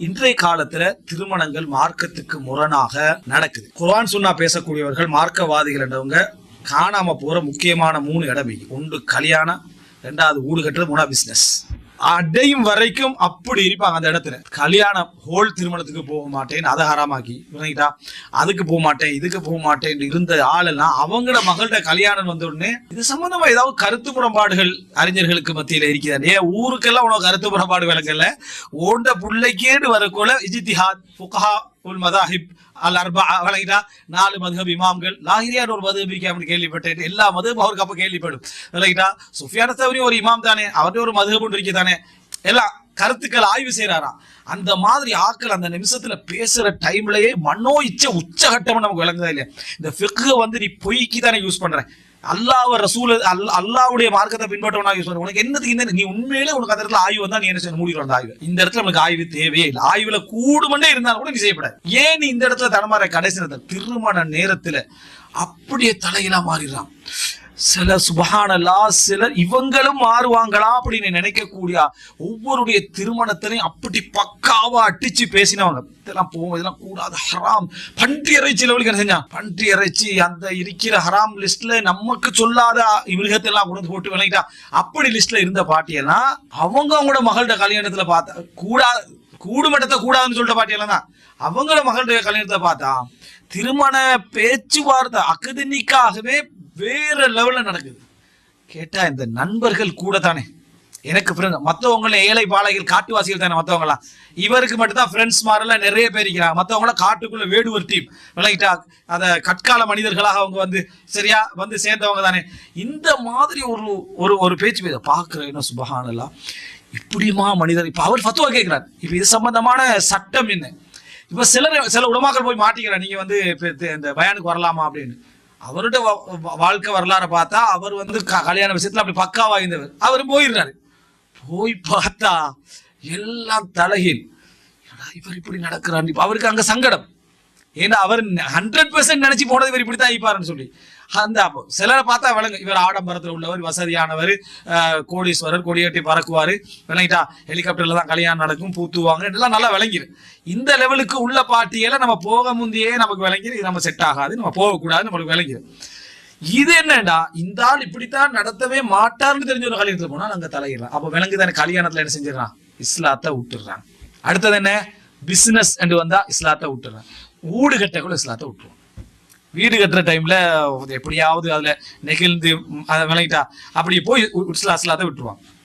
இன்றைய காலத்துல திருமணங்கள் மார்க்கத்துக்கு முரணாக நடக்குது. குரான் சுன்னா பேசக்கூடியவர்கள் மார்க்கவாதிகள் என்றவங்க காணாம போற முக்கியமான மூணு இடமே ஒன்று கல்யாணம் ரெண்டாவது ஊடு கட்டுறது மூணா பிசினஸ் அடையும் வரைக்கும் அப்படி இருப்பாங்க அந்த இடத்துல. கல்யாணம் ஹோல் திருமணத்துக்கு போக மாட்டேன் அதை ஹராமாக்கி. புரியுதா அதுக்கு போக மாட்டேன் இதுக்கு போக மாட்டேன் இருந்த ஆளெல்லாம் அவங்களோட மகள்கிட்ட கல்யாணம் வந்த உடனே இது சம்பந்தமா ஏதாவது கருத்து முரண்பாடுகள் அறிஞர்களுக்கு மத்தியில இருக்கிறார் ஏன் ஊருக்கெல்லாம் உனக்கு கருத்து முரண்பாடு விளக்கல ஓண்ட புள்ளைக்கேடு வரக்குள்ள இஜித்திஹாத் ஃபுகஹா உல் மதாஹிப் அல் அர்பா வழங்கினா நாலு மதுஹப் இமாம்கள். லாகிரியார் ஒரு மதுஹப் அப்படின்னு கேள்விப்பட்டேன். எல்லா மதுஹப் அவருக்கு அப்போ கேள்விப்படும். விளங்கிட்டா சுஃபியான தவறி ஒரு இமாம் தானே. அவர்கிட்ட ஒரு மதுஹப் ஒன்று தானே. எல்லாம் கருத்துக்கள் ஆய்வு செய்யறாராம் அந்த மாதிரி ஆட்கள் அந்த நிமிஷத்துல பேசுற டைம்லயே மனோ இச்ச உச்சகட்டம் நமக்கு விளங்குதா இல்லையா? இந்த ஃபிக்கு வந்து நீ பொய்க்கு தானே யூஸ் பண்ற. அல்லாஹ் ரசூல அல்ல அல்லாவுடைய மார்க்கத்தை பின்பற்றவனாக சொல்ற உனக்கு என்னதுக்கு இந்த நீ உண்மையிலே உனக்கு அந்த இடத்துல ஆய்வு வந்தா நீ என்ன செய்ய மூடிடும் ஆய்வு. இந்த இடத்துல நமக்கு ஆய்வு தேவையே இல்லை. ஆய்வுல கூடுமண்டே இருந்தாலும் கூட நீ செய்யப்பட ஏன் நீ இந்த இடத்துல தடமாற கடைசி திருமண நேரத்துல அப்படியே தலையிலா மாறிடுறான்? சில சுபஹானல்லா சிலர் இவங்களும் மாறுவாங்களா அப்படின்னு நினைக்கக்கூடிய ஒவ்வொருடைய திருமணத்திலையும் அப்படி பக்காவா அடிச்சு பேசினவங்க. இதெல்லாம் போகும் இதெல்லாம் கூடாது ஹராம். பன்றி இறைச்சி லெவலுக்கு என்ன செஞ்சான்? பன்றி இறைச்சி அந்த இருக்கிற ஹராம் லிஸ்ட்ல நமக்கு சொல்லாத மிருகத்தெல்லாம் கொண்டு போட்டு விளங்கிட்டா. அப்படி லிஸ்ட்ல இருந்த பாட்டியெல்லாம் அவங்க அவங்களோட மகள்கிட்ட கல்யாணத்துல பார்த்தா கூடாது கூடுமட்டத்தை கூடாதுன்னு சொல்லிட்ட பாட்டியெல்லாம் தான். அவங்களோட மகளுடைய கல்யாணத்தை பார்த்தா திருமண பேச்சுவார்த்தை அகதனிக்காகவே வேற லெவல்ல நடக்குது. கேட்டா இந்த நண்பர்கள் கூட தானே எனக்கு ஃப்ரெண்ட் மற்றவங்கள ஏழை பாலைகள் காட்டுவாசிகள் தானே மற்றவங்களாம் இவருக்கு மட்டும்தான் ஃப்ரெண்ட்ஸ் மாதிரிலாம் நிறைய பேர் இருக்கிறாங்க. மற்றவங்களாம் காட்டுக்குள்ள வேடுவர் டீம் விளங்கிட்டா அதை கற்கால மனிதர்களாக அவங்க வந்து சரியா வந்து சேர்ந்தவங்க தானே. இந்த மாதிரி ஒரு ஒரு ஒரு பேச்சு பேச பார்க்குறேன் சுபஹானல்லா இப்படியுமா மனிதர் இப்போ அவர் ஃபத்துவா கேட்குறார் இப்போ இது சம்பந்தமான சட்டம் என்ன? இப்போ சிலர் சில உடமாக்கள் போய் மாட்டிக்கிறார். நீங்கள் வந்து இந்த பயானுக்கு வரலாமா அப்படின்னு. அவருடைய வா- வாழ்க்கை வரலாறு பார்த்தா அவர் வந்து க- கல்யாண விஷயத்துல அப்படி பக்காவா இருந்தவர் அவர் போயிடுறாரு போய் பார்த்தா எல்லாம் தலையில் இவர் இப்படி நடக்கிறார்? அவருக்கு அங்க சங்கடம். ஏன்னா அவர் ஹண்ட்ரட் பெர்சன்ட் நினைச்சு போனது இவர் இப்படித்தான் இருப்பாருன்னு சொல்லி. அந்த அப்போ சிலரை பார்த்தா விளங்கு இவர் ஆடம்பரத்தில் உள்ளவர் வசதியானவர் அஹ், கோடீஸ்வரர் கொடியேட்டி பறக்குவாரு. விளங்கிட்டா ஹெலிகாப்டர்ல தான் கல்யாணம் நடக்கும் பூத்துவாங்க. இதெல்லாம் நல்லா விளங்கிரு. இந்த லெவலுக்கு உள்ள பாட்டியெல்லாம் நம்ம போக முந்தையே நமக்கு விளங்கிரு. இது நம்ம செட் ஆகாது. நம்ம போகக்கூடாது நம்மளுக்கு விளங்கிரு. இது என்னடா? இந்த ஆள் இப்படித்தான் நடத்தவே மாட்டார்னு தெரிஞ்ச ஒரு கல்யாணத்துல போனா நாங்க தலையிடலாம். அப்ப விளங்குதானே கல்யாணத்துல என்ன செஞ்சிடறான்? இஸ்லாத்தை விட்டுடுறான். அடுத்தது என்ன? பிசினஸ் என்று வந்தா இஸ்லாத்தை விட்டுறான் வீடு கட்ட கூட இஸ்லாத்தை விட்டுருவோம். வீடு கட்டுற டைம்ல எப்படியாவது அதுல நெகிழ்ந்து அதை விளங்கிட்டா அப்படி போய் இஸ்லா இஸ்லாத்தை விட்டுருவான்